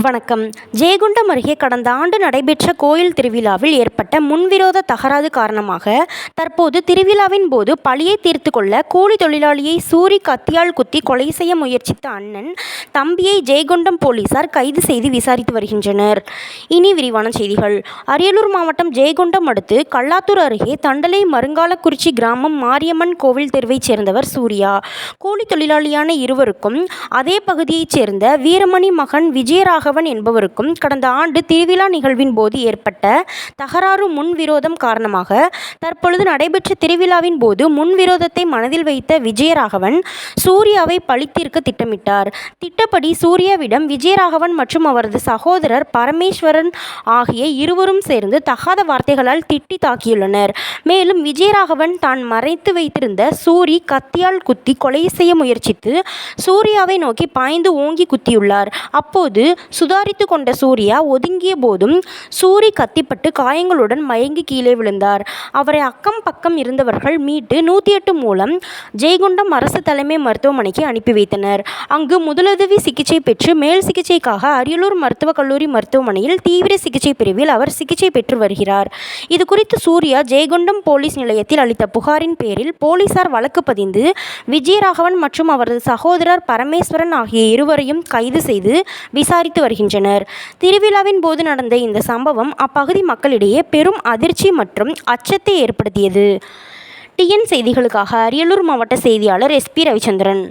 வணக்கம். ஜெயகுண்டம் அருகே கடந்த ஆண்டு நடைபெற்ற கோயில் திருவிழாவில் ஏற்பட்ட முன்விரோத தகராறு காரணமாக தற்போது திருவிழாவின் போது பழியை தீர்த்து கொள்ள கூலி தொழிலாளியை சூரி கத்தியால் குத்தி கொலை செய்ய முயற்சித்த அண்ணன் தம்பியை ஜெயகுண்டம் போலீசார் கைது செய்து விசாரித்து வருகின்றனர். இனி விரிவான செய்திகள். அரியலூர் மாவட்டம் ஜெயகுண்டம் அடுத்து கல்லாத்தூர் அருகே தண்டலை மருங்காலக்குறிச்சி கிராமம் மாரியம்மன் கோவில் தெருவைச் சேர்ந்தவர் சூர்யா. கூலி தொழிலாளியான இருவருக்கும் அதே பகுதியைச் சேர்ந்த வீரமணி மகன் விஜயராகவன் என்பவருக்கும் கடந்த ஆண்டு திருவிழா நிகழ்வின் போது ஏற்பட்ட தகராறு முன்விரோதம் காரணமாக தற்பொழுது நடைபெற்ற திருவிழாவின் போது முன்விரோதத்தை மனதில் வைத்த விஜயராகவன் சூர்யாவை பழித்தீர்க்க திட்டமிட்டார். திட்டப்படி சூர்யாவிடம் விஜயராகவன் மற்றும் அவரது சகோதரர் பரமேஸ்வரன் ஆகிய இருவரும் சேர்ந்து தகாத வார்த்தைகளால் திட்டி தாக்கியுள்ளனர். மேலும் விஜயராகவன் தான் மறைத்து வைத்திருந்த சூரி கத்தியால் குத்தி கொலை செய்ய முயற்சித்து சூர்யாவை நோக்கி பாய்ந்து ஓங்கி குத்தியுள்ளார். அப்போது சுதாரித்து கொண்ட சூர்யா ஒதுங்கிய போதும் சூரி கத்திப்பட்டு காயங்களுடன் மயங்கி கீழே விழுந்தார். அவரை அக்கம் பக்கம் இருந்தவர்கள் மீட்டு நூற்றி எட்டு மூலம் ஜெய்குண்டம் அரசு தலைமை மருத்துவமனைக்கு அனுப்பி வைத்தனர். அங்கு முதலுதவி சிகிச்சை பெற்று மேல் சிகிச்சைக்காக அரியலூர் மருத்துவக் கல்லூரி மருத்துவமனையில் தீவிர சிகிச்சை பிரிவில் அவர் சிகிச்சை பெற்று வருகிறார். இது குறித்து சூர்யா ஜெயகுண்டம் போலீஸ் நிலையத்தில் அளித்த புகாரின் பேரில் போலீசார் வழக்கு பதிந்து விஜயராகவன் மற்றும் அவரது சகோதரர் பரமேஸ்வரன் ஆகிய இருவரையும் கைது செய்து விசாரித்து வருகின்றனர். திருவிழாவின் போது நடந்த இந்த சம்பவம் அப்பகுதி மக்களிடையே பெரும் அதிர்ச்சி மற்றும் அச்சத்தை ஏற்படுத்தியது. டிஎன் செய்திகளுக்காக அரியலூர் மாவட்ட செய்தியாளர் எஸ்பி ரவிச்சந்திரன்.